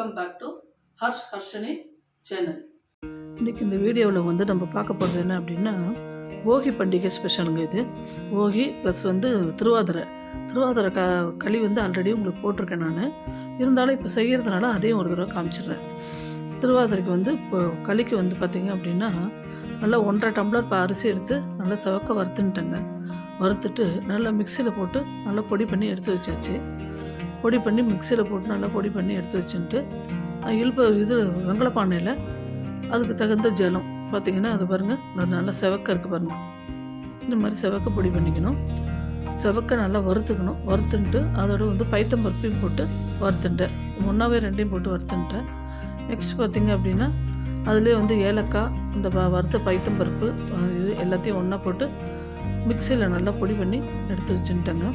Welcome back to Harsh Harshini channel இன்றைக்கி இந்த வீடியோவில் வந்து நம்ம பார்க்க போகிறது என்ன அப்படின்னா போகி பண்டிகை ஸ்பெஷலுங்க இது. போகி ப்ளஸ் வந்து திருவாதிரை. திருவாதிரை க களி வந்து ஆல்ரெடி உங்களுக்கு போட்டிருக்கேன் நான். இருந்தாலும் இப்போ செய்கிறதுனால அதையும் ஒரு தடவை காமிச்சிடுறேன். திருவாதிரைக்கு வந்து இப்போ களிக்கு வந்து பார்த்திங்க அப்படின்னா நல்லா ஒன்றரை டம்ளர் இப்போ அரிசி எடுத்து நல்லா செவக்க வறுத்துன்ட்டேங்க. வறுத்துட்டு நல்லா மிக்சியில் போட்டு நல்லா பொடி பண்ணி எடுத்து வச்சாச்சு. பொடி பண்ணி மிக்சியில் போட்டு நல்லா பொடி பண்ணி எடுத்து வச்சுட்டு இழுப்பு இது வெங்கல பானையில் அதுக்கு தகுந்த ஜலம். பார்த்தீங்கன்னா அது பாருங்கள் அது நல்லா செவக்க இருக்குது பாருங்கள் இந்த மாதிரி செவக்க பொடி பண்ணிக்கணும். செவக்க நல்லா வறுத்துக்கணும். வறுத்துன்ட்டு அதோட வந்து பைத்தம் பருப்பையும் போட்டு வறுத்துட்டேன். ஒன்றாவே ரெண்டையும் போட்டு வறுத்துட்டேன். நெக்ஸ்ட் பார்த்திங்க அப்படின்னா அதுலேயே வந்து ஏலக்காய் இந்த வ- வறுத்த பைத்தம் பருப்பு இது எல்லாத்தையும் ஒன்றா போட்டு மிக்சியில் நல்லா பொடி பண்ணி எடுத்து வச்சுட்டேங்க.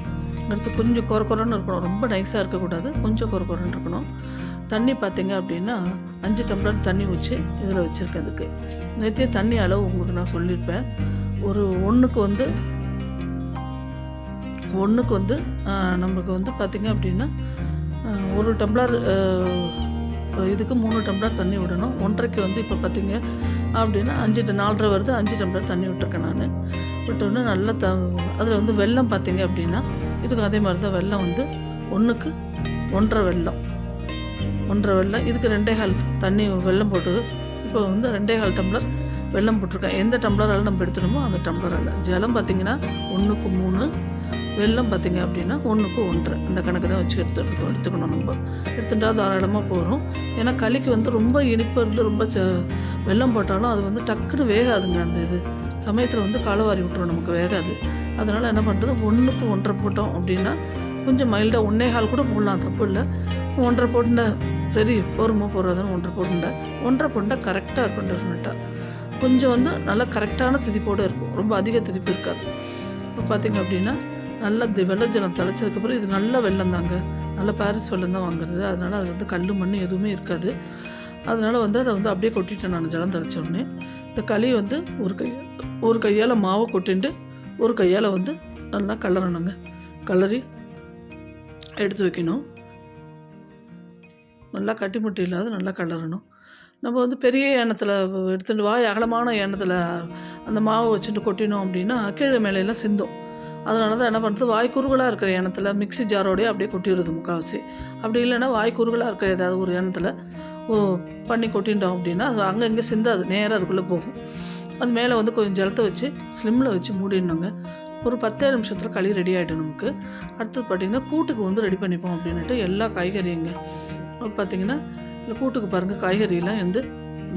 அடுத்து கொஞ்சம் கொர கொரன்னு இருக்கணும். ரொம்ப நைஸாக இருக்கக்கூடாது. கொஞ்சம் கொர கொரன்னு இருக்கணும். தண்ணி பார்த்தீங்க அப்படின்னா அஞ்சு டம்ளர் தண்ணி ஊற்றி இதில் வச்சுருக்கேன் அதுக்கு. நேற்றே தண்ணி அளவு உங்களுக்கு நான் சொல்லியிருப்பேன் ஒரு ஒன்றுக்கு வந்து ஒன்றுக்கு வந்து நமக்கு நம்மளுக்கு வந்து பார்த்திங்க அப்படின்னா ஒரு டம்ளர் இதுக்கு மூணு டம்ளர் தண்ணி விடணும். ஒன்றரைக்கு வந்து இப்போ பார்த்திங்க அப்படின்னா அஞ்சு ட- நாலரை வருது அஞ்சு டம்ளர் தண்ணி விட்டுருக்கேன் நான். விட்டோன்னே நல்லா த அதில் வந்து வெள்ளம் பார்த்தீங்க அப்படின்னா இதுக்கு அதே மாதிரி தான் வெள்ளம் வந்து ஒன்றுக்கு ஒன்றரை வெள்ளம். ஒன்றரை வெள்ளம். இதுக்கு ரெண்டே கால் தண்ணி வெள்ளம் போட்டு இப்போ வந்து ரெண்டே கால் டம்ளர் வெல்லம் போட்டிருக்கேன் எந்த டம்ளரால் நம்ம எடுத்துணுமோ அந்த டம்ளரால். ஜலம் பார்த்திங்கன்னா ஒன்றுக்கு மூணு வெள்ளம் பார்த்திங்க அப்படின்னா ஒன்றுக்கு ஒன்றரை. அந்த கணக்கு தான் வச்சு எடுத்து எடுத்துக்கணும் நம்ம. எடுத்துட்டா தாராளமாக போகிறோம் ஏன்னா களிக்கு வந்து ரொம்ப இனிப்பு இருந்து ரொம்ப ச வெல்லம் போட்டாலும் அது வந்து டக்குன்னு வேகாதுங்க அந்த இது. சமயத்தில் வந்து காலவாரி விட்டுரும். நமக்கு வேகாது. அதனால் என்ன பண்ணுறது ஒன்றுக்கு ஒன்றரை போட்டோம் அப்படின்னா கொஞ்சம் மைல்டாக ஒன்றே கால் கூட போடலாம் தப்பு இல்லை. ஒன்றரை போட்டுண்டா சரி போருமா போடுறதுன்னு ஒன்றரை போட்டுண்டா ஒன்றரை போட்டுண்டா கரெக்டாக இருக்கும் டெஃபினட்டாக கொஞ்சம் வந்து நல்லா கரெக்டான திதிப்போடு இருக்கும். ரொம்ப அதிக திதிப்பு இருக்காது. இப்போ பார்த்திங்க அப்படின்னா நல்லா வெள்ளை ஜலம் தெளிச்சதுக்கப்புறம் இது நல்ல வெள்ளம் தாங்க. நல்ல பாரிஸ் வெள்ளம் தான் வாங்குறது. அதனால் அது வந்து கல் மண் எதுவுமே இருக்காது. அதனால் வந்து அதை வந்து அப்படியே கொட்டிட்டேன் நான் ஜலம் தெளிச்ச உடனே. இந்த களி வந்து ஒரு கை ஒரு கையால் மாவை கொட்டிண்டு ஒரு கையால் வந்து நல்லா கலரணுங்க. கலரி எடுத்து வைக்கணும். நல்லா கட்டி முட்டி இல்லாத நல்லா கலரணும். நம்ம வந்து பெரிய எண்ணத்தில் எடுத்துட்டு வாய் அகலமான எண்ணத்தில் அந்த மாவை வச்சுட்டு கொட்டினோம் அப்படின்னா கீழே மேலையெல்லாம் சிந்தும். அதனால தான் என்ன பண்ணுறது? வாய் குறுகலாக இருக்கிற எண்ணத்தில் மிக்ஸி ஜாரோடய அப்படியே கொட்டிடுது முக்கால்வாசி. அப்படி இல்லைன்னா வாய் குறுகலாக இருக்கிற ஏதாவது ஒரு எண்ணத்தில் பண்ணி கொட்டிட்டோம் அப்படின்னா அது அங்கே இங்கே சிந்தாது. நேராக அதுக்குள்ளே போகும். அது மேலே வந்து கொஞ்சம் ஜலத்தை வச்சு ஸ்லிம்மில் வச்சு மூடிடணுங்க. ஒரு பத்தே நிமிஷத்தில் களி ரெடி ஆகிடும் நமக்கு. அடுத்தது பார்த்திங்கன்னா கூட்டுக்கு வந்து ரெடி பண்ணிப்போம் அப்படின்ட்டு எல்லா காய்கறிங்க. பார்த்திங்கன்னா இந்த கூட்டுக்கு பாருங்கள் காய்கறியெல்லாம் வந்து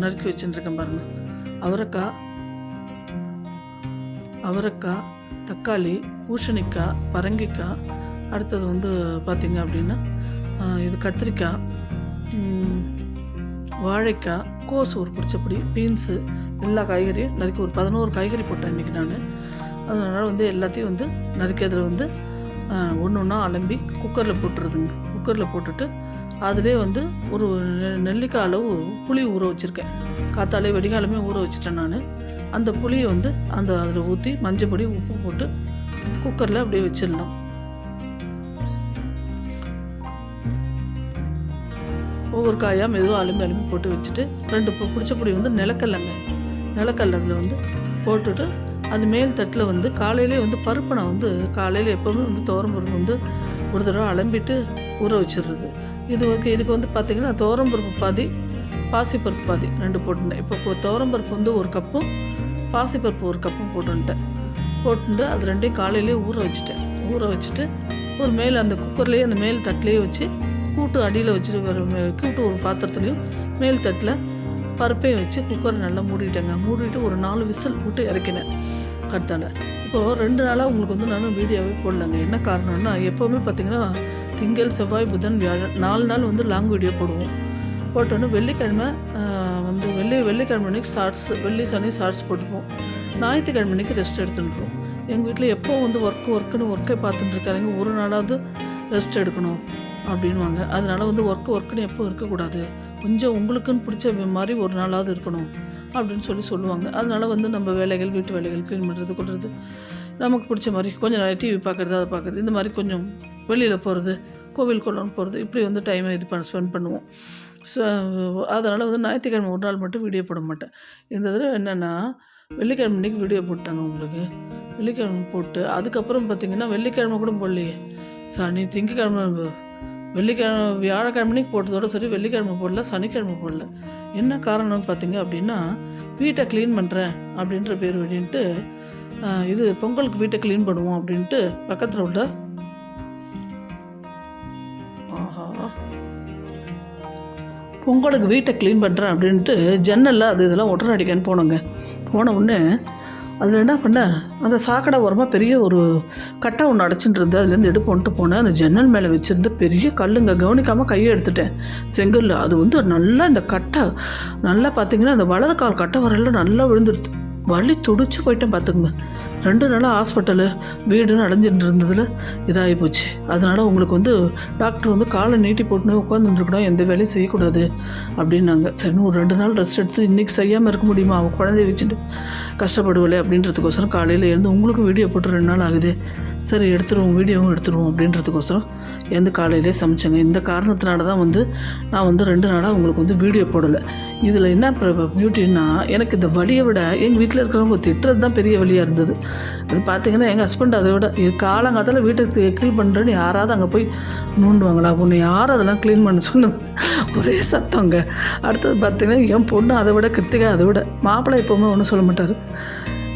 நறுக்கி வச்சுட்டுருக்கேன் பாருங்கள் அவரைக்காய் அவரைக்காய் தக்காளி பூசணிக்காய் பரங்கிக்காய் அடுத்தது வந்து பார்த்திங்க அப்படின்னா இது கத்திரிக்காய் வாழைக்காய் கோஸ் ஒரு பிடிச்சபடி பீன்ஸு எல்லா காய்கறியும் நறுக்கி ஒரு பதினோரு காய்கறி போட்டேன் இன்றைக்கி நான். அதனால் வந்து எல்லாத்தையும் வந்து நறுக்கி அதில் வந்து ஒன்று ஒன்றா அலம்பி குக்கரில் போட்டுருதுங்க குக்கரில் போட்டுட்டு அதிலே வந்து ஒரு நெ- நெல்லிக்காய் அளவு புளி ஊற வச்சுருக்கேன். காத்தாலே வெடிகாலமே ஊற வச்சுட்டேன் நான். அந்த புளியை வந்து அந்த அதில் ஊற்றி மஞ்சள் பொடி உப்பு போட்டு குக்கரில் அப்படியே வச்சிடலாம். ஒவ்வொரு காயாக மெதுவாக அலும்பி அலும்பி போட்டு வச்சுட்டு ரெண்டு பிடிச்ச பொடி வந்து நிலக்கல்லங்க. நிலக்கல்ல அதில் வந்து போட்டுட்டு அது மேல் தட்டில் வந்து காலையிலே வந்து பருப்பை நான் வந்து காலையில் எப்போவுமே வந்து துவரம் பருப்பு வந்து ஒரு தடவை அலம்பிட்டு ஊற வச்சிடுறது. இது ஓகே. இதுக்கு வந்து பார்த்திங்கன்னா துவரம் பருப்பு பாதி பாசிப்பருப்பு பாதி ரெண்டு போட்டுட்டேன். இப்போ இப்போ துவரம் பருப்பு வந்து ஒரு கப்பும் பாசிப்பருப்பு ஒரு கப்பும் போட்டுன்ட்டேன் போட்டுட்டு அது ரெண்டையும் காலையிலேயே ஊற வச்சுட்டேன். ஊற வச்சுட்டு ஒரு மேல் அந்த குக்கர்லேயே அந்த மேல் தட்டிலேயே வச்சு கூட்டு அடியில் வச்சுட்டு கூட்டு ஒரு பாத்திரத்துலேயும் மேல் தட்டில் பருப்பையும் வச்சு குக்கரை நல்லா மூடிட்டேங்க. மூடிட்டு ஒரு நாலு விசில் போட்டு இறக்கினேன். அடுத்தால இப்போது ரெண்டு நாளாக உங்களுக்கு வந்து நான் வீடியோவே போடலங்க. என்ன காரணம்னா எப்போவுமே பார்த்தீங்கன்னா திங்கள் செவ்வாய் புதன் வியாழன் நாலு நாள் வந்து லாங் வீடியோ போடுவோம். போட்டோன்னே வெள்ளிக்கிழமை வந்து வெள்ளி வெள்ளிக்கிழமை அன்னைக்கு ஷார்ட்ஸ் வெள்ளி சனி ஷார்ட்ஸ் போட்டுப்போம். ஞாயிற்றுக்கிழமை அன்னைக்கு ரெஸ்ட் எடுத்துட்டுருவோம் எங்கள் வீட்டில் எப்போ வந்து ஒர்க் ஒர்க்குன்னு ஒர்க்கை பார்த்துட்டு இருக்காருங்க. ஒரு நாளாவது ரெஸ்ட் எடுக்கணும். அப்படின்வாங்க அதனால் வந்து ஒர்க்கு ஒர்க்குன்னு எப்போ இருக்கக்கூடாது. கொஞ்சம் உங்களுக்குன்னு பிடிச்ச மாதிரி ஒரு நாளாவது இருக்கணும் அப்படின்னு சொல்லி சொல்லுவாங்க. அதனால் வந்து நம்ம வேலைகள் வீட்டு வேலைகள் க்ளீன் பண்ணுறது கொடுறது நமக்கு பிடிச்ச மாதிரி கொஞ்சம் நேரம் டிவி பார்க்குறது அதை பார்க்குறது இந்த மாதிரி கொஞ்சம் வெளியில் போகிறது கோவில் குளம் போகிறது இப்படி வந்து டைமை இது பண்ண ஸ்பெண்ட் பண்ணுவோம். ஸோ அதனால் வந்து ஞாயிற்றுக்கிழமை ஒரு நாள் மட்டும் வீடியோ போட மாட்டேன். இந்த தடவை என்னென்னா வெள்ளிக்கிழமை இன்றைக்கி வீடியோ போட்டாங்க உங்களுக்கு. வெள்ளிக்கிழமை போட்டு அதுக்கப்புறம் பார்த்திங்கன்னா வெள்ளிக்கிழமை கூட போடலையே. சனி திங்கக்கிழமை வெள்ளிக்கிழமை வியாழக்கிழமைக்கு போட்டதோட சரி வெள்ளிக்கிழமை போடல சனிக்கிழமை போடல. என்ன காரணம்னு பார்த்தீங்க அப்படின்னா வீட்டை க்ளீன் பண்ணுறேன் அப்படின்ற பேர் வழின்ட்டு இது பொங்கலுக்கு வீட்டை க்ளீன் பண்ணுவோம் அப்படின்ட்டு பக்கத்தில் உள்ள ஆஹா பொங்கலுக்கு வீட்டை க்ளீன் பண்ணுறேன் அப்படின்ட்டு ஜன்னலில் அது இதெல்லாம் ஒட்டர் அடிக்கன்னு போனோங்க. போன உடனே அதில் என்ன பண்ணேன் அந்த சாக்கடை ஓரமாக பெரிய ஒரு கட்டை ஒன்று அடைச்சிட்டு இருந்து அதுலேருந்து எடுப்பு வந்துட்டு போனேன். அந்த ஜன்னல் மேலே வச்சுருந்த பெரிய கல்லுங்க கவனிக்காமல் கையை எடுத்துட்டேன். செங்கல் அது வந்து நல்லா இந்த கட்டை நல்லா பார்த்தீங்கன்னா அந்த வலது கால் கட்டை வரல நல்லா விழுந்துடுது. வலி துடிச்சு போயிட்டேன் பார்த்துக்குங்க ரெண்டு நாளாக ஹாஸ்பிட்டலு வீடுன்னு அடைஞ்சிட்டு இருந்ததில் இதாகி போச்சு. அதனால் உங்களுக்கு வந்து டாக்டர் வந்து காலை நீட்டி போட்டுன்னு உட்காந்துருக்கணும் எந்த வேலையும் செய்யக்கூடாது அப்படின்னாங்க. சரி ஒரு ரெண்டு நாள் ரெஸ்ட் எடுத்து இன்றைக்கி செய்யாமல் இருக்க முடியுமா? அவன் குழந்தைய வச்சுட்டு கஷ்டப்படுவலை அப்படின்றதுக்கோசரம் காலையில் எழுந்து உங்களுக்கும் வீடியோ போட்டு ரெண்டு நாள் ஆகுது. சரி எடுத்துருவோம் வீடியோவும் எடுத்துருவோம் அப்படின்றதுக்கோசரம் எழுந்து காலையிலே சமைச்சேங்க. இந்த காரணத்தினால தான் வந்து நான் வந்து ரெண்டு நாளாக உங்களுக்கு வந்து வீடியோ போடலை. இதில் என்ன பியூட்டின்னா எனக்கு இந்த வழியை விட எங்கள் வீட்டில் இருக்கிறவங்க திட்டுறது தான் பெரிய வழியாக இருந்தது. அது பார்த்தீங்கன்னா எங்கள் ஹஸ்பண்ட் அதை விட இது காலங்காலத்தில் வீட்டுக்கு க்ளீன் பண்ணுறேன்னு யாராவது அங்கே போய் நோண்டுவாங்களா? உன்னை யார் அதெல்லாம் க்ளீன் பண்ண சொன்னது. ஒரே சத்தங்க. அடுத்தது பார்த்தீங்கன்னா என் பொண்ணு அதை விட கிருத்திகா அதை விட மாப்பிள்ளை எப்போவுமே ஒன்றும் சொல்ல மாட்டார்.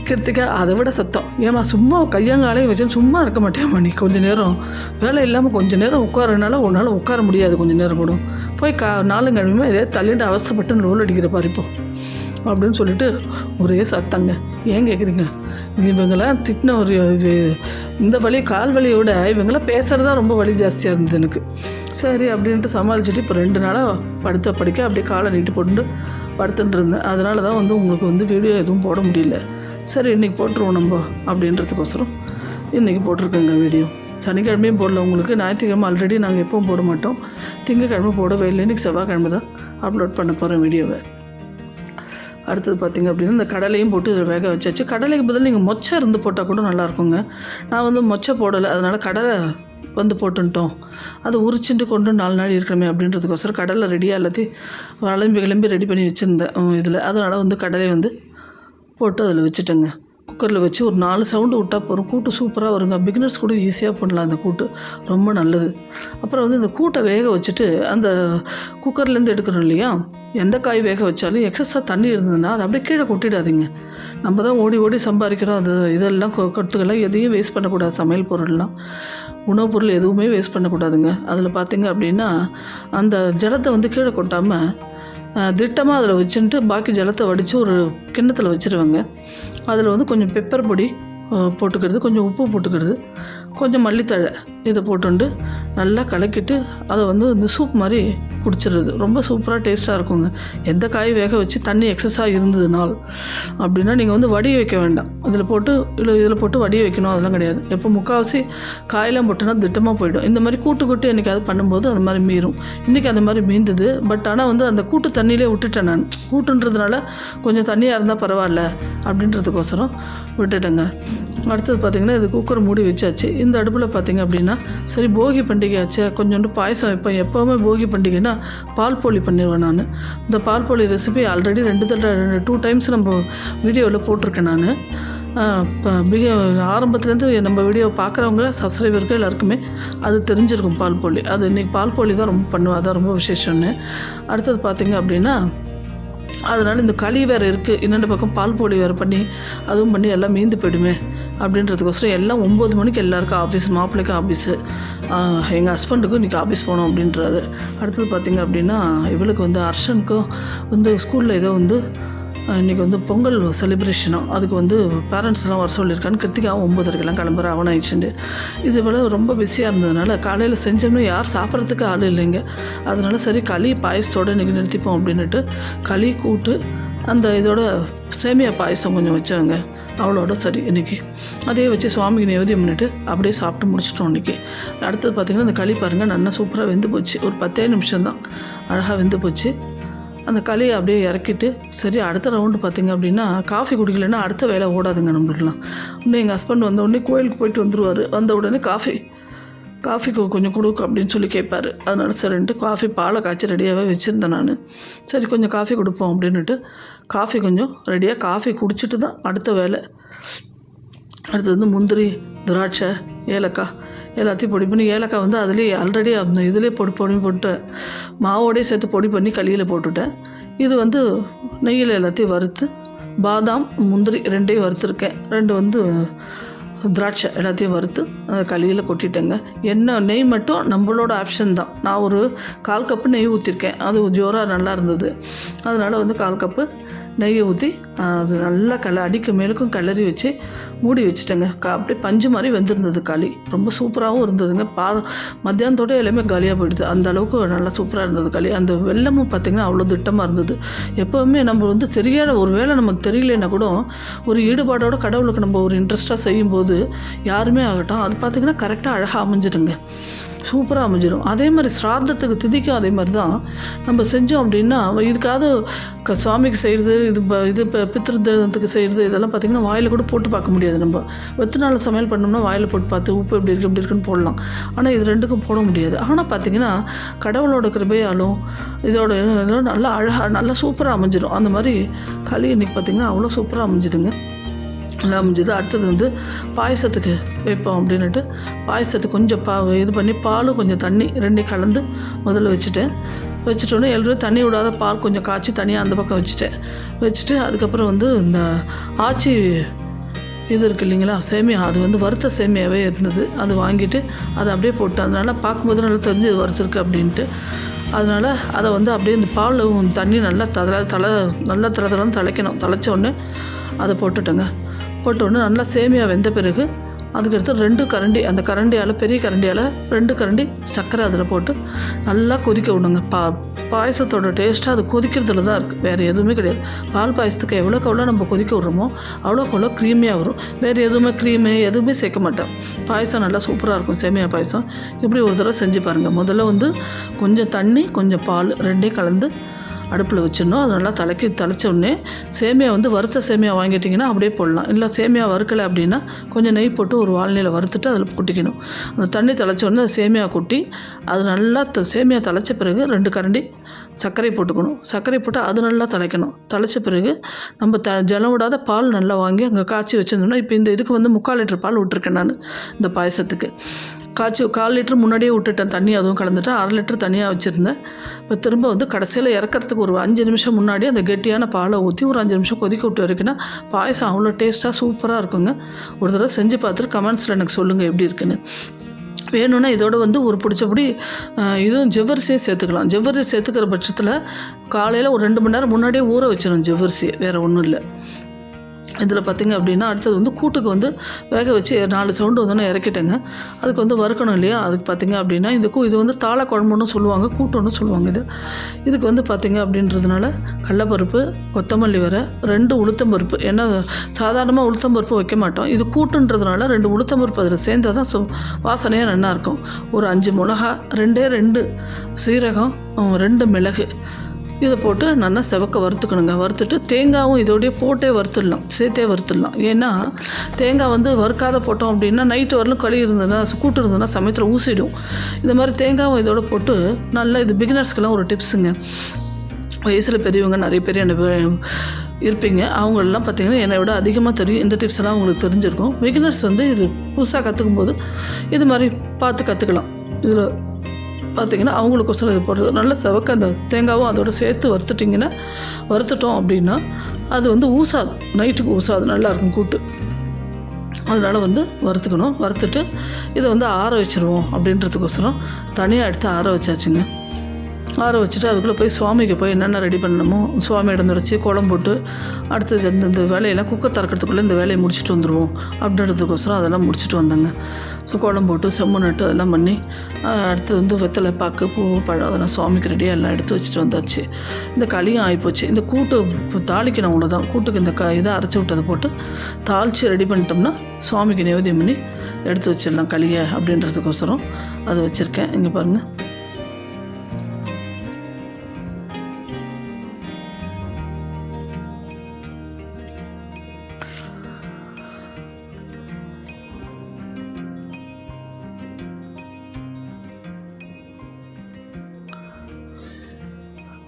கிருத்திகா அதை விட சத்தம். ஏம்மா சும்மா கையங்காலையும் வச்சு சும்மா இருக்க மாட்டேம்மா நீ கொஞ்ச நேரம்? வேலை இல்லாமல் கொஞ்ச நேரம் உட்காரனால உன்னால் உட்கார முடியாது கொஞ்ச நேரம் கூட. போய் கா நாலு கிழமையுமே இதே தள்ளிட்டு அவசரப்பட்டு லோல் அடிக்கிற பாரு இப்போ. அப்படின்னு சொல்லிட்டு ஒரே சத்தங்க. ஏன் கேட்குறீங்க இவங்களாம் திட்டின ஒரு இது இந்த வழி கால் வலியை விட இவங்களாம் பேசுகிறது தான் ரொம்ப வலி ஜாஸ்தியாக இருந்தது எனக்கு. சரி அப்படின்ட்டு சமாளிச்சுட்டு இப்போ ரெண்டு நாளாக படுத்த படிக்க அப்படியே காலை நீட்டு போட்டு படுத்துட்டு இருந்தேன். அதனால தான் வந்து உங்களுக்கு வந்து வீடியோ எதுவும் போட முடியல. சரி இன்றைக்கி போட்டுருவோம் நம்ம அப்படின்றதுக்கோசரம். இன்றைக்கி போட்டிருக்கேங்க வீடியோ சனிக்கிழமையும் போடல உங்களுக்கு. ஞாயிற்றுக்கிழமை ஆல்ரெடி நாங்கள் எப்பவும் போட மாட்டோம். திங்கக்கிழமை போடவே இல்லை. இன்றைக்கி செவ்வாய்க்கிழமை தான் அப்லோட் பண்ண போகிறேன் வீடியோவை அடுத்தது பார்த்திங்க அப்படின்னா இந்த கடலையும் போட்டு வேக வச்சாச்சு. கடலைக்கு பதில் நீங்கள் மொச்சை இருந்து போட்டால் கூட நல்லா இருக்குங்க. நான் வந்து மொச்சை போடலை அதனால் கடலை வந்து போட்டுன்ட்டோம் அதை உரிச்சுட்டு கொண்டு நாலு நாள் இருக்கணுமே அப்படின்றதுக்கோசரம் கடலை ரெடியாக எல்லாத்தையும் கிளம்பி கிளம்பி ரெடி பண்ணி வச்சுருந்தேன் இதில். அதனால் வந்து கடலை வந்து போட்டு அதில் வச்சுட்டேங்க. குக்கரில் வச்சு ஒரு நாலு சவுண்டு விட்டால் போகிறோம் கூட்டு சூப்பராக வருங்க. பிகினர்ஸ் கூட ஈஸியாக பண்ணலாம் அந்த கூட்டு. ரொம்ப நல்லது. அப்புறம் வந்து இந்த கூட்டை வேக வச்சுட்டு அந்த குக்கர்லேருந்து எடுக்கிறோம் இல்லையா? எந்த காய் வேக வச்சாலும் எக்ஸஸாக தண்ணி இருந்ததுன்னா அதை அப்படியே கீழே கொட்டிடாதீங்க. நம்ம தான் ஓடி ஓடி சம்பாதிக்கிறோம். அது இதெல்லாம் கொ- எதையும் வேஸ்ட் பண்ணக்கூடாது. சமையல் பொருள்லாம். உணவுப் பொருள் எதுவுமே வேஸ்ட் பண்ணக்கூடாதுங்க. அதில் பார்த்தீங்க அப்படின்னா அந்த ஜலத்தை வந்து கீழே கொட்டாமல் திட்டமாக அதில் வச்சுட்டு பாக்கி ஜலத்தை வடித்து ஒரு கிண்ணத்தில் வச்சுருவாங்க. அதில் வந்து கொஞ்சம் பெப்பர் பொடி போட்டுக்கிறது கொஞ்சம் உப்பு போட்டுக்கிறது கொஞ்சம் மல்லித்தழை இதை போட்டுண்டு நல்லா கலக்கிட்டு அதை வந்து இந்த சூப் மாதிரி குடிச்சிடுறது. ரொம்ப சூப்பராக டேஸ்ட்டாக இருக்குங்க. எந்த காய் வேக வச்சு தண்ணி எக்ஸஸாக இருந்ததுனால் அப்படின்னா நீங்கள் வந்து வடிய வைக்க வேண்டாம். இதில் போட்டு இல்லை இதில் போட்டு வடிய வைக்கணும். அதெல்லாம் கிடையாது. எப்போ முக்கால்வாசி காயெல்லாம் போட்டுனா திட்டமாக போயிடும். இந்த மாதிரி கூட்டு கூட்டு என்றைக்காவது பண்ணும்போது அது மாதிரி மீறும். இன்றைக்கி அந்த மாதிரி மீந்தது. பட் ஆனால் வந்து அந்த கூட்டு தண்ணியிலே விட்டுட்டேன் நான். கூட்டுன்றதுனால கொஞ்சம் தண்ணியாக இருந்தால் பரவாயில்ல அப்படின்றதுக்கோசரம் விட்டுட்டேங்க. அடுத்தது பார்த்திங்கன்னா இது குக்கர் மூடி வச்சாச்சு. இந்த அடுப்பில் பார்த்திங்க அப்படின்னா சரி போகி பண்டிகை ஆச்சு. கொஞ்சோண்டு பாயசம் வைப்பேன் எப்போவுமே போகி பண்டிகைன்னா பால் போலி பண்ணிடுவேன் நான். இந்த பால் போலி ரெசிபி ஆல்ரெடி ரெண்டு தடவை டூ டைம்ஸ் நம்ம வீடியோவில் போட்டிருக்கேன் நான். இப்போ மிக ஆரம்பத்துலேருந்து நம்ம வீடியோ பார்க்குறவங்க சப்ஸ்கிரைபருக்கு எல்லாருக்குமே அது தெரிஞ்சிருக்கும் பால் போலி. அது இன்றைக்கி பால் போலி தான் ரொம்ப பண்ணுவேன் அதான் ரொம்ப விசேஷம்னு. அடுத்தது பார்த்திங்க அப்படின்னா அதனால் இந்த களி வேறு இருக்குது இன்னொரு பக்கம் பால் பொடி வேறு பண்ணி அதுவும் பண்ணி எல்லாம் மீந்து போயிடுமே அப்படின்றதுக்கோசரம் எல்லாம் ஒம்பது மணிக்கு எல்லாருக்கும் ஆஃபீஸ் மாப்பிள்ளைக்கும் ஆஃபீஸு எங்கள் ஹஸ்பண்டுக்கும் இன்றைக்கி ஆஃபீஸ் போகணும் அப்படின்றாரு. அடுத்தது பார்த்திங்க அப்படின்னா இவளுக்கு வந்து அர்ஷனுக்கும் வந்து ஸ்கூலில் ஏதோ வந்து இன்றைக்கி வந்து பொங்கல் செலிப்ரேஷனும் அதுக்கு வந்து பேரண்ட்ஸ்லாம் வர சொல்லியிருக்கான்னு கிருத்திகாவும் ஒம்பதரைக்கெல்லாம் கிளம்புற. அவன் ஆயிடுச்சுண்டு இது போல் ரொம்ப பிஸியாக இருந்ததுனால காலையில் செஞ்சோம்னா யார் சாப்பிட்றதுக்கு ஆள் இல்லைங்க. அதனால சரி களி பாயசத்தோடு இன்றைக்கி நிறுத்திப்போம் அப்படின்னுட்டு களி கூட்டு அந்த இதோட சேமியா பாயசம் கொஞ்சம் வச்சாங்க. அவளோட சரி இன்றைக்கி அதே வச்சு சுவாமிக்கு நிவேதியம் பண்ணிட்டு அப்படியே சாப்பிட்டு முடிச்சிட்டோம் இன்றைக்கி அடுத்தது பார்த்திங்கன்னா இந்த களி பாருங்கள் நல்லா சூப்பராக வெந்து போச்சு. ஒரு பத்தே நிமிஷம் தான் அழகாக வெந்து போச்சு. அந்த களியை அப்படியே இறக்கிட்டு சரி அடுத்த ரவுண்டு பார்த்தீங்க அப்படின்னா காஃபி குடிக்கலைன்னா அடுத்த வேலை ஓடாதுங்க நம்மளுக்குலாம் இன்னும் எங்கள் ஹஸ்பண்ட் வந்த உடனே கோயிலுக்கு போயிட்டு வந்துடுவார் வந்த உடனே காஃபி காஃபி கொஞ்சம் கொடுக்கு அப்படின்னு சொல்லி கேட்பார். அதனால சரின்ட்டு காஃபி பாலை காய்ச்சி ரெடியாகவே வச்சுருந்தேன் நான். சரி கொஞ்சம் காஃபி கொடுப்போம் அப்படின்னுட்டு காஃபி கொஞ்சம் ரெடியாக காஃபி குடிச்சிட்டு தான் அடுத்த வேலை. அடுத்து வந்து முந்திரி திராட்சை ஏலக்காய் எல்லாத்தையும் பொடி பண்ணி ஏலக்காய் வந்து அதுலேயே ஆல்ரெடி அந்த இதுலேயே பொடி பொடி போட்டு மாவோடய சேர்த்து பொடி பண்ணி களியில் போட்டுவிட்டேன் இது வந்து நெய்யில் எல்லாத்தையும் வறுத்து பாதாம் முந்திரி ரெண்டையும் வறுத்துருக்கேன். ரெண்டு வந்து திராட்சை எல்லாத்தையும் வறுத்து களியில் கொட்டிட்டேங்க. என்ன நெய் மட்டும் நம்மளோட ஆப்ஷன் தான். நான் ஒரு கால் கப்பு நெய் ஊற்றிருக்கேன் அது ஜோராக நல்லா இருந்தது. அதனால் வந்து கால் கப்பு நெய்யை ஊற்றி அது நல்லா கல அடிக்க மேலுக்கும் கிளறி வச்சு மூடி வச்சுட்டேங்க. க அப்படியே பஞ்சு மாதிரி வெந்திருந்தது களி. ரொம்ப சூப்பராகவும் இருந்ததுங்க. பா மத்தியானத்தோட எல்லாமே காலியாக போயிடுது. அந்த அளவுக்கு நல்லா சூப்பராக இருந்தது களி. அந்த வெள்ளமும் பார்த்திங்கன்னா அவ்வளோ திட்டமாக இருந்தது. எப்போவுமே நம்ம வந்து தெரியாத ஒரு வேளை நமக்கு தெரியலன்னா கூட ஒரு ஈடுபாடோட கடவுளுக்கு நம்ம ஒரு இன்ட்ரெஸ்ட்டாக செய்யும்போது யாருமே ஆகட்டும் அது பார்த்திங்கன்னா கரெக்டாக அழகாக அமைஞ்சிடுங்க. சூப்பராக அமைஞ்சிடும் அதே மாதிரி ஸ்ராத்தத்துக்கு திதிக்கும் அதே மாதிரி தான் நம்ம செஞ்சோம் அப்படின்னா இதுக்காவது க சுவாமிக்கு செய்கிறது இது இது இப்போ பித்திருத்தத்துக்கு செய்கிறது இதெல்லாம் பார்த்திங்கன்னா வாயில் கூட போட்டு பார்க்க முடியாது நம்ம. வெத்து நாள் சமையல் பண்ணோம்னா வாயில் போட்டு பார்த்து உப்பு எப்படி இருக்குது எப்படி இருக்குன்னு போடலாம். ஆனால் இது ரெண்டுக்கும் போட முடியாது. ஆனால் பார்த்திங்கன்னா கடவுளோட கிருபையாலும் இதோட நல்லா அழகாக நல்லா சூப்பராக அமைஞ்சிடும் அந்த மாதிரி களி இன்றைக்கி பார்த்திங்கன்னா அவ்வளோ சூப்பராக அமைஞ்சிடுங்க அமைஞ்சது? அடுத்தது வந்து பாயசத்துக்கு வைப்போம் அப்படின்னுட்டு பாயசத்துக்கு கொஞ்சம் பா இது பண்ணி பாலும் கொஞ்சம் தண்ணி ரெண்டையும் கலந்து முதல்ல வச்சுட்டேன். வச்சுட்டோன்னே எல்லாரும் தண்ணி விடாத பால் கொஞ்சம் காய்ச்சி தனியாக அந்த பக்கம் வச்சுட்டேன். வச்சுட்டு அதுக்கப்புறம் வந்து இந்த ஆச்சி இது இருக்குது இல்லைங்களா சேமியா அது வந்து வறுத்த சேமியாவே இருந்தது. அது வாங்கிட்டு அதை அப்படியே போட்டு அதனால் பார்க்கும்போது நல்லா தெரிஞ்சு இது வறுத்துருக்கு அப்படின்ட்டு. அதனால் அதை வந்து அப்படியே இந்த பாலில் தண்ணி நல்லா தலை தலை நல்லா தலை தலைக்கணும். தலைச்ச உடனே அதை போட்டுட்டேங்க. போட்ட உடனே நல்லா சேமியா வெந்த பிறகு அதுக்கடுத்து ரெண்டு கரண்டி அந்த கரண்டியால் பெரிய கரண்டியால் ரெண்டு கரண்டி சர்க்கரை அதில் போட்டு நல்லா கொதிக்க விடுங்க. பா பாயசத்தோட டேஸ்ட்டாக அது கொதிக்கிறதுல தான் இருக்குது வேறு எதுவுமே கிடையாது. பால் பாயசத்துக்கு எவ்வளோக்கு எவ்வளோ நம்ம கொதிக்க விட்றோமோ அவ்வளோக்கு எவ்வளோ க்ரீமியாக வரும். வேறு எதுவுமே க்ரீமு எதுவுமே சேர்க்க மாட்டேன் பாயசம் நல்லா சூப்பராக இருக்கும் சேமியா பாயசம். இப்படி ஒரு தடவை செஞ்சு பாருங்கள் முதல்ல வந்து கொஞ்சம் தண்ணி கொஞ்சம் பால் ரெண்டையும் கலந்து அடுப்பில் வச்சிடணும். அது நல்லா தலைக்கி தலைச்ச உடனே சேமியா வந்து வறுத்த சேமியா வாங்கிட்டிங்கன்னா அப்படியே போடலாம். இல்லை சேமியா வறுக்கலை அப்படின்னா கொஞ்சம் நெய் போட்டு ஒரு வாழனையில் வறுத்துட்டு அதில் கொட்டிக்கணும். அந்த தண்ணி தலைச்சோடனே அது சேமியா கொட்டி அது நல்லா த- சேமியா தலைச்ச பிறகு ரெண்டு கரண்டி சர்க்கரை போட்டுக்கணும். சர்க்கரை போட்டு அது நல்லா தலைக்கணும் தலைச்ச பிறகு நம்ம த ஜலம் விடாத பால் நல்லா வாங்கி அங்கே காய்ச்சி வச்சிருந்தோம்னா இப்போ இந்த இதுக்கு வந்து முக்கால் லிட்டர் பால் விட்டுருக்கேன் நான் இந்த பாயசத்துக்கு. காய்ச்சி கால் லிட்டர் முன்னாடியே விட்டுட்டேன். தண்ணி அதுவும் கலந்துட்டு அரை லிட்டர் தனியாக வச்சுருந்தேன். இப்போ திரும்ப வந்து கடைசியில் இறக்கறதுக்கு ஒரு அஞ்சு நிமிஷம் முன்னாடி அந்த கெட்டியான பாலை ஊற்றி ஒரு அஞ்சு நிமிஷம் கொதிக்க விட்டு வரைக்குன்னா பாயசம் அவ்வளோ டேஸ்ட்டாக சூப்பராக இருக்குங்க. ஒரு தடவை செஞ்சு பார்த்துட்டு கமெண்ட்ஸில் எனக்கு சொல்லுங்கள் எப்படி இருக்குன்னு. வேணும்னா இதோட வந்து ஒரு பிடிச்சபடி இதுவும் ஜவ்வரிசியும் சேர்த்துக்கலாம். ஜவ்வரிசி சேர்த்துக்கிற பட்சத்தில் காலையில் ஒரு ரெண்டு மணி நேரம் முன்னாடியே ஊற வச்சிடணும் ஜவ்வரிசியை. வேறு ஒன்றும் இல்லை. இதில் பார்த்திங்க அப்படின்னா அடுத்தது வந்து கூட்டுக்கு வந்து வேக வச்சு நாலு சவுண்டு வந்தோன்னே இறக்கிட்டேங்க. அதுக்கு வந்து வறுக்கணும் இல்லையா? அதுக்கு பார்த்திங்க அப்படின்னா இந்த கூ இது வந்து தாள குழம்புன்னு சொல்லுவாங்க கூட்டுன்னு சொல்லுவாங்க இது. இதுக்கு வந்து பார்த்திங்க அப்படின்றதுனால கடலப்பருப்பு கொத்தமல்லி வர ரெண்டு உளுத்தம்பருப்பு ஏன்னா சாதாரணமாக உளுத்தம்பருப்பு வைக்க மாட்டோம். இது கூட்டுன்றதுனால ரெண்டு உளுத்தம்பருப்பு அதில் சேர்ந்தா தான் சு வாசனையாக நல்லாயிருக்கும். ஒரு அஞ்சு மிளகா ரெண்டே ரெண்டு சீரகம் ரெண்டு மிளகு. இதை போட்டு நல்லா செவக்க வறுத்துக்கணுங்க. வறுத்துட்டு தேங்காவும் இதோடய போட்டே வறுத்துடலாம். சேர்த்தே வறுத்துடலாம். ஏன்னா தேங்காய் வந்து வறுக்காத போட்டோம் அப்படின்னா நைட்டு வரலும் களி இருந்ததுன்னா கூட்டு இருந்ததுன்னா சமயத்தில் ஊசிடும். இந்த மாதிரி தேங்காவும் இதோட போட்டு நல்லா இது பிகினர்ஸ்க்கெல்லாம் ஒரு டிப்ஸுங்க. வயசில் பெரியவங்க நிறைய பேர் என்ன இருப்பீங்க. அவங்களெல்லாம் பார்த்திங்கன்னா என்னை விட அதிகமாக தெரியும். இந்த டிப்ஸ் எல்லாம் உங்களுக்கு தெரிஞ்சிருக்கும். பிகினர்ஸ் வந்து இது புதுசாக கற்றுக்கும் போது இது மாதிரி பார்த்து கற்றுக்கலாம் இதில் பார்த்தீங்கன்னா சில இது போடுறது. நல்ல செவக்க அந்த தேங்காவும் அதோட சேர்த்து வறுத்துட்டிங்கன்னா வறுத்துட்டோம் அப்படின்னா அது வந்து ஊசாது. நைட்டுக்கு ஊசாது. நல்லாயிருக்கும் கூட்டு. அதனால் வந்து வறுத்துக்கணும். வறுத்துட்டு இதை வந்து ஆற வச்சுருவோம் அப்படின்றதுக்கோசரம் தனியாக எடுத்து ஆற வச்சாச்சுங்க. ஆற வச்சுட்டு அதுக்குள்ளே போய் சுவாமிக்கு போய் என்னென்ன ரெடி பண்ணணுமோ சுவாமி இடந்துருச்சு குளம் போட்டு அடுத்தது இந்த இந்த வேலையெல்லாம் குக்கர் திறக்கிறதுக்குள்ளே இந்த வேலையை முடிச்சுட்டு வந்துடுவோம் அப்படின்றதுக்கோசரம் அதெல்லாம் முடிச்சுட்டு வந்தேங்க. ஸோ குளம் போட்டு செம்மு நட்டு அதெல்லாம் பண்ணி அடுத்து வந்து வெத்தலை பாக்கு பூ பழம் அதெல்லாம் சுவாமிக்கு ரெடியாக எல்லாம் எடுத்து வச்சுட்டு வந்தாச்சு. இந்த களியும் ஆகிப்போச்சு இந்த கூட்டு தாளிக்கணும் அவ்வளோதான் கூட்டுக்கு இந்த க இதை அரைச்சி விட்டதை போட்டு தாளித்து ரெடி பண்ணிட்டோம்னா சுவாமிக்கு நிவேதியம் பண்ணி எடுத்து வச்சிடலாம் களியை அப்படின்றதுக்கோசரம். அதை வச்சுருக்கேன். இங்கே பாருங்கள்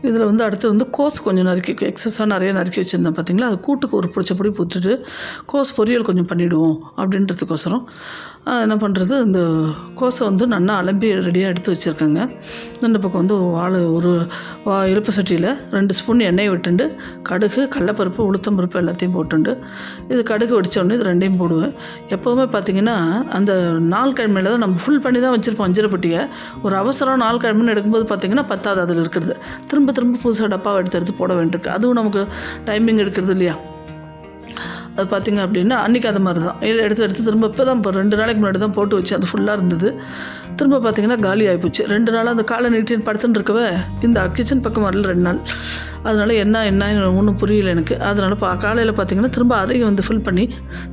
இதில் வந்து அடுத்து வந்து கோஸ் கொஞ்சம் நறுக்கி எக்ஸஸாக நிறைய நறுக்கி வச்சுருந்தேன் பார்த்தீங்களா? அது கூட்டுக்கு ஒரு பிடிச்ச பொடி போட்டுட்டு கோஸ் பொரியல் கொஞ்சம் பண்ணிவிடுவோம் அப்படின்றதுக்கோசரம். என்ன பண்ணுறது இந்த கோஸை வந்து நல்லா அலம்பி ரெடியாக எடுத்து வச்சுருக்கேங்க. இந்த பக்கம் வந்து வாழை ஒரு வா இழுப்பு சட்டியில் ரெண்டு ஸ்பூன் எண்ணெய் விட்டுண்டு கடுகு கடலப்பருப்பு உளுத்தம்பருப்பு எல்லாத்தையும் போட்டுண்டு இது கடுகு வெடிச்ச உடனே இது ரெண்டையும் போடுவேன். எப்போவுமே பார்த்தீங்கன்னா அந்த நாள் கிழமையில தான் நம்ம ஃபுல் பண்ணி தான் வச்சுருப்போம் அஞ்சரைப்பட்டியை ஒரு அவசரம் நாள் கிழமைன்னு எடுக்கும்போது பார்த்தீங்கன்னா பத்தாவது அதில் இருக்கிறது. திரும்ப திரும்ப புதுசாக டப்பாவை எடுத்து எடுத்து போட வேண்டியிருக்கு. அதுவும் நமக்கு டைமிங் எடுக்கிறது இல்லையா? அது பார்த்தீங்க அப்படின்னா அன்றைக்கி அது மாதிரி தான். எடுத்து எடுத்து திரும்ப இப்போ தான் இப்போ ரெண்டு நாளைக்கு முன்னாடி தான் போட்டு வச்சு அது ஃபுல்லாக இருந்தது. திரும்ப பார்த்திங்கன்னா காலி ஆகிப்போச்சு ரெண்டு நாளாக அந்த காலை நீட்டின்னு படுத்துன்னு இருக்கவே இந்த கிச்சன் பக்கம் வரல ரெண்டு நாள். அதனால் என்ன என்ன ஒன்றும் புரியல எனக்கு. அதனால் பா காலையில் பார்த்தீங்கன்னா திரும்ப அதையும் வந்து ஃபில் பண்ணி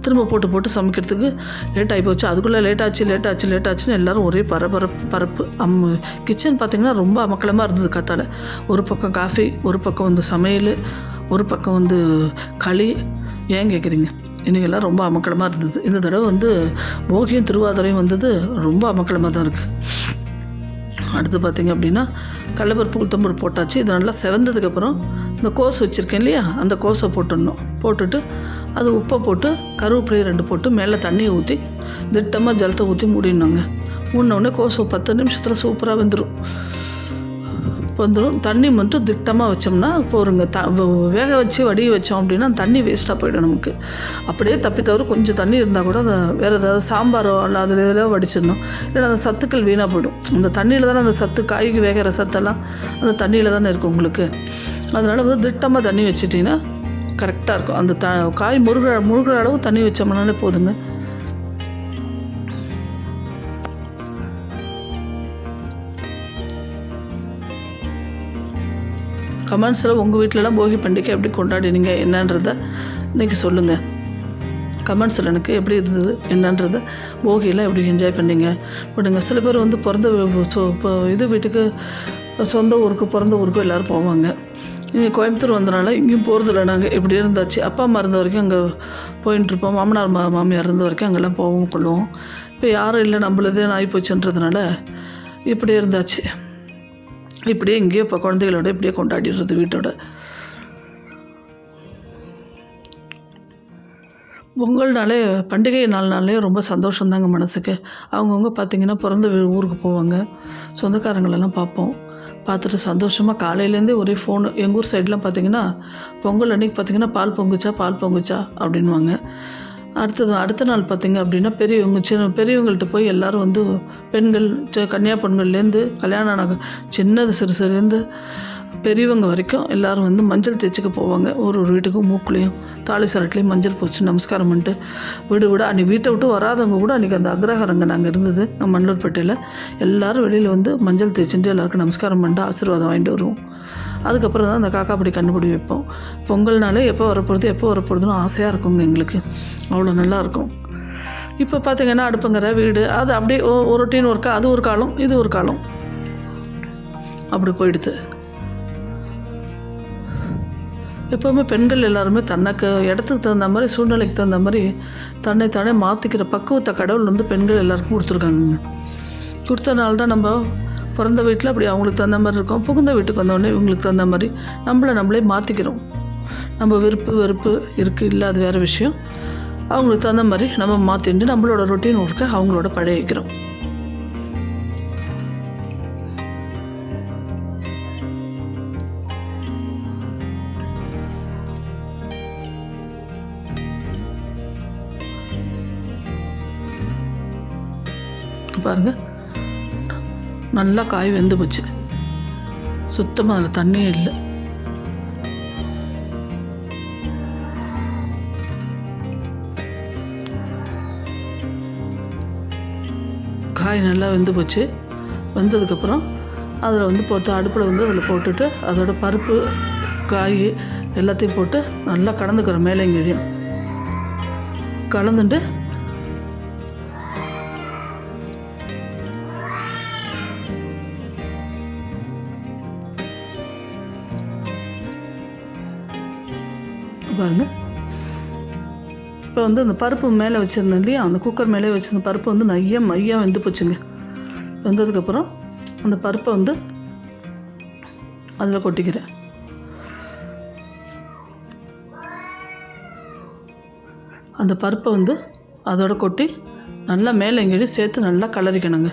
திரும்ப போட்டு போட்டு சமைக்கிறதுக்கு லேட் ஆகி போச்சு. அதுக்குள்ளே லேட் ஆச்சு லேட் ஆச்சு லேட் ஆச்சுன்னு எல்லோரும் ஒரே பரபரப்பு பரப்பு. அம் கிச்சன் பார்த்திங்கன்னா ரொம்ப அமக்கலமாக இருந்தது கத்தால. ஒரு பக்கம் காஃபி ஒரு பக்கம் வந்து சமையல் ஒரு பக்கம் வந்து களி ஏன் கேட்குறீங்க இன்றைக்கெல்லாம் ரொம்ப அமக்கலமாக இருந்தது. இந்த தடவை வந்து போகியும் திருவாதிரையும் வந்தது ரொம்ப அமக்கலமாக தான் இருக்குது அடுத்து பார்த்தீங்க அப்படின்னா கடலப்பருப்பு உளுத்தம்பருப்பு போட்டாச்சு. இது நல்லா செவந்ததுக்கப்புறம் இந்த கோஸ் வச்சுருக்கேன் இல்லையா? அந்த கோஸை போட்டுடணும். போட்டுட்டு அது உப்பை போட்டு கருவேப்பிலையை ரெண்டு போட்டு மேலே தண்ணியை ஊற்றி திட்டமாக ஜலத்தை ஊற்றி மூடிடணுங்க. மூடினோடனே கோஸ் பத்து நிமிஷத்தில் சூப்பராக வெந்துடும் வந்துடும் தண்ணி மட்டும் திட்டமாக வச்சோம்னா போருங்க. த வேக வச்சு வடிய வச்சோம் அப்படின்னா தண்ணி வேஸ்ட்டாக போயிடும் நமக்கு. அப்படியே தப்பி தவிர கொஞ்சம் தண்ணி இருந்தால் கூட அதை வேறு ஏதாவது சாம்பாரோ இல்லை அதில் இதில் வடிச்சிடணும். இல்லைன்னா அந்த சத்துக்கள் வீணாக போயிடும். அந்த தண்ணியில் தானே அந்த சத்து காய்க்கு வேகிற சத்தெல்லாம் அந்த தண்ணியில் தானே இருக்கும் உங்களுக்கு. அதனால் வந்து திட்டமாக தண்ணி வச்சிட்டிங்கன்னா கரெக்டாக இருக்கும். அந்த த காய் முருகிற முழுகிற அளவு தண்ணி வச்சோம்னாலே போதுங்க. கமெண்ட்ஸில் உங்கள் வீட்டிலலாம் போகி பண்டிகை எப்படி கொண்டாடினீங்க? என்னன்றதை இன்றைக்கி சொல்லுங்கள் கமெண்ட்ஸில் எனக்கு எப்படி இருந்தது? என்னன்றதை போகியெல்லாம் எப்படி என்ஜாய் பண்ணீங்க? விடுங்க சில பேர் வந்து பிறந்த சொ- இப்போ இது வீட்டுக்கு சொந்த ஊருக்கு பிறந்த ஊருக்கு எல்லோரும் போவாங்க. இங்கே கோயம்புத்தூர் வந்தனால இங்கேயும் போகிறதில்ல நாங்கள் இப்படி இருந்தாச்சு. அப்பா அம்மா இருந்த வரைக்கும் அங்கே போயின்னு இருப்போம். மாமனார் மா மாமியார் இருந்த வரைக்கும் அங்கெல்லாம் போவோம் கொள்வோம். இப்போ யாரும் இல்லை நம்மளதே நாய் போச்சுன்றதுனால இப்படியே இருந்தாச்சு. இப்படியே இங்கேயே இப்போ குழந்தைகளோட இப்படியே கொண்டாடிடுறது வீட்டோட. பொங்கல்னாலே பண்டிகை நாள்னாலே ரொம்ப சந்தோஷம்தாங்க மனசுக்கு. அவங்கவுங்க பார்த்திங்கன்னா பிறந்த ஊருக்கு போவாங்க. சொந்தக்காரங்களெல்லாம் பார்ப்போம் பார்த்துட்டு சந்தோஷமாக காலையிலேருந்தே ஒரே ஃபோனு எங்கள் ஊர் சைட்லாம் பார்த்திங்கன்னா பொங்கல் அன்றைக்கி பார்த்திங்கன்னா பால் பொங்குச்சா பால் பொங்குச்சா அப்படின்வாங்க அடுத்தது அடுத்த நாள் பார்த்திங்க அப்படின்னா பெரியவங்க சின்ன பெரியவங்கள்ட்ட போய் எல்லோரும் வந்து பெண்கள் கன்னியா பெண்கள்லேருந்து கல்யாணம் ஆன சின்னது சிறு சிறுலேருந்து பெரியவங்க வரைக்கும் எல்லாரும் வந்து மஞ்சள் தேய்ச்சிக்க போவாங்க. ஒரு ஒரு வீட்டுக்கும் மூக்குலேயும் தாலி சரட்லேயும் மஞ்சள் பூச்சி நமஸ்காரம் பண்ணிட்டு வீடு விட அன்றைக்கி வீட்டை விட்டு வராதவங்க கூட அன்றைக்கி அந்த அக்ரஹாரங்க நாங்கள் இருந்தது நம்ம மண்ணூர்பேட்டையில் எல்லோரும் வெளியில் வந்து மஞ்சள் தேய்ச்சிட்டு எல்லாருக்கும் நமஸ்காரம் பண்ணிட்டு ஆசீர்வாதம் வாங்கிட்டு வருவோம். அதுக்கப்புறம் தான் அந்த காக்கா அப்படி கண்டுபிடி வைப்போம். பொங்கல்னாலே எப்போ வரப்போகிறது எப்போ வரப்போகிறதுன்னு ஆசையாக இருக்குங்க எங்களுக்கு. அவ்வளோ நல்லா இருக்கும். இப்போ பார்த்தீங்கன்னா அடுப்புங்கிற வீடு அது அப்படியே ஒரு ரொட்டீன் ஒர்க்காக அது ஒரு காலம் இது ஒரு காலம். அப்படி போயிடுது. எப்போவுமே பெண்கள் எல்லாருமே தனக்கு இடத்துக்கு தகுந்த மாதிரி சூழ்நிலைக்கு தகுந்த மாதிரி தன்னை தானே மாற்றிக்கிற பக்குவத்தை கடவுள் வந்து பெண்கள் எல்லாருக்கும் கொடுத்துருக்காங்க கொடுத்தனால தான் நம்ம பிறந்த வீட்டில் அப்படி அவங்களுக்கு தகுந்த மாதிரி இருக்கும். புகுந்த வீட்டுக்கு வந்தோடனே இவங்களுக்கு தகுந்த மாதிரி நம்மளை நம்மளே மாற்றிக்கிறோம் நம்ம விருப்பு வெறுப்பு இருக்குது இல்லை அது வேறு விஷயம். அவங்களுக்கு தகுந்த மாதிரி நம்ம மாற்றிட்டு நம்மளோட ரொட்டீன் ஒர்க்கை அவங்களோட பழகிக்கிறோம். பாருங்கள் நல்லா காய் வெந்து போச்சு. சுத்தமாக அதில் தண்ணியே இல்லை. காய் நல்லா வெந்து போச்சு. வெந்ததுக்கப்புறம் அதில் வந்து போட்டு அடுப்பில் வந்து அதில் போட்டுட்டு அதோட பருப்பு காய் எல்லாத்தையும் போட்டு நல்லா கலந்துக்கிறோம் மேலேங்கேயும் கலந்துட்டு இப்போ வந்து அந்த பருப்பு மேலே வச்சுருந்தேன் இல்லையா? அந்த குக்கர் மேலே வச்சுருந்த பருப்பு வந்து நையம் மையாக வெந்து போச்சுங்க. வெந்ததுக்கப்புறம் அந்த பருப்பை வந்து அதில் கொட்டிக்கிறேன். அந்த பருப்பை வந்து அதோட கொட்டி நல்லா மேலே எங்கேயும் சேர்த்து நல்லா கலரிக்கணுங்க.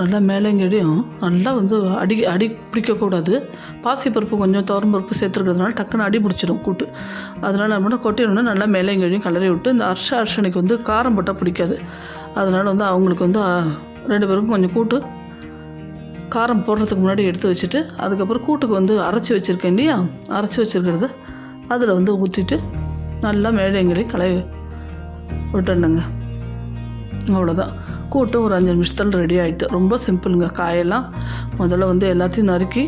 நல்லா மேலேங்கடியும் நல்லா வந்து அடி அடி பிடிக்கக்கூடாது. பாசிப்பருப்பு கொஞ்சம் துவரம்பருப்பு சேர்த்துருக்கிறதுனால டக்குன்னு அடி பிடிச்சிடும் கூட்டு. அதனால் நம்ம கொட்டிடணும்னா நல்லா மேலேங்கடியும் கலரி விட்டு இந்த அர்ஷ அர்ஷனுக்கு வந்து காரம் போட்டால் பிடிக்காது. அதனால் வந்து அவங்களுக்கு வந்து ரெண்டு பேருக்கும் கொஞ்சம் கூட்டு காரம் போடுறதுக்கு முன்னாடி எடுத்து வச்சுட்டு அதுக்கப்புறம் கூட்டுக்கு வந்து அரைச்சி வச்சுருக்கேன் இல்லையா? அரைச்சி வச்சுருக்கிறத. அதில் வந்து ஊற்றிட்டு நல்லா மேலேங்கடியும் கலை விட்டுடணுங்க. அவ்வளோதான் கூட்டு ஒரு அஞ்சு நிமிஷத்தில் ரெடி ஆகிட்டு ரொம்ப சிம்பிளுங்க காயெல்லாம் முதல்ல வந்து எல்லாத்தையும் நறுக்கி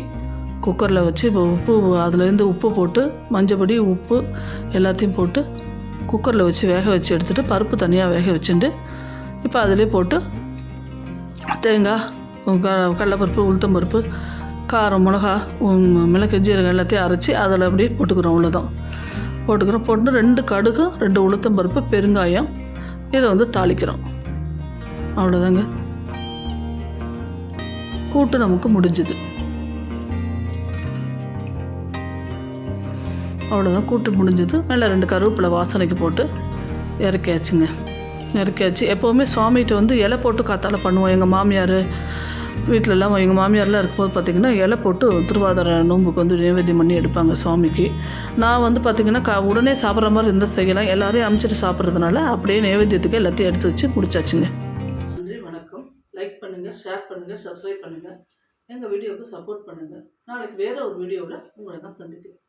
குக்கரில் வச்சு இப்போ உப்பு அதுலேருந்து உப்பு போட்டு மஞ்சப்பொடி உப்பு எல்லாத்தையும் போட்டு குக்கரில் வச்சு வேக வச்சு எடுத்துகிட்டு பருப்பு தனியாக வேக வச்சுட்டு இப்போ அதிலே போட்டு தேங்காய் க கடலப்பருப்பு உளுத்தம்பருப்பு காரம் மிளகா மிளகு ஜீரகம் எல்லாத்தையும் அரைச்சி அதில் அப்படியே போட்டுக்கிறோம். அவ்வளோதான் போட்டுக்கிறோம். போட்டு ரெண்டு கடுகு ரெண்டு உளுத்தம் பருப்பு பெருங்காயம். இதை வந்து தாளிக்கிறோம். அவ்வளோதாங்க கூட்டு நமக்கு முடிஞ்சுது. அவ்வளோதான் கூட்டு முடிஞ்சது. மேலே ரெண்டு கருவேப்பிலை வாசனைக்கு போட்டு இறக்கியாச்சுங்க. இறக்கியாச்சு. எப்போவுமே சுவாமிகிட்ட வந்து இலை போட்டு காத்தால பண்ணுவோம். எங்கள் மாமியார் வீட்டிலலாம் எங்கள் மாமியார்லாம் இருக்கும்போது பார்த்திங்கன்னா இலை போட்டு திருவாதிர நோம்புக்கு வந்து நைவேத்தியம் பண்ணி எடுப்பாங்க சுவாமிக்கு. நான் வந்து பார்த்திங்கன்னா கா உடனே சாப்பிட்ற மாதிரி இருந்தால் செய்யலாம். எல்லோரையும் அமுச்சிட்டு சாப்பிட்றதுனால அப்படியே நைவேத்தியத்துக்கு எல்லாத்தையும் எடுத்து வச்சு முடிச்சாச்சுங்க. பண்ணுங்கள் ஷேர் பண்ணுங்கள் சப்ஸ்கிரைப் பண்ணுங்கள் எங்கள் வீடியோவுக்கு சப்போர்ட் பண்ணுங்கள் நாளைக்கு வேறு ஒரு வீடியோவில் உங்களை நான் சந்திக்கிறேன்.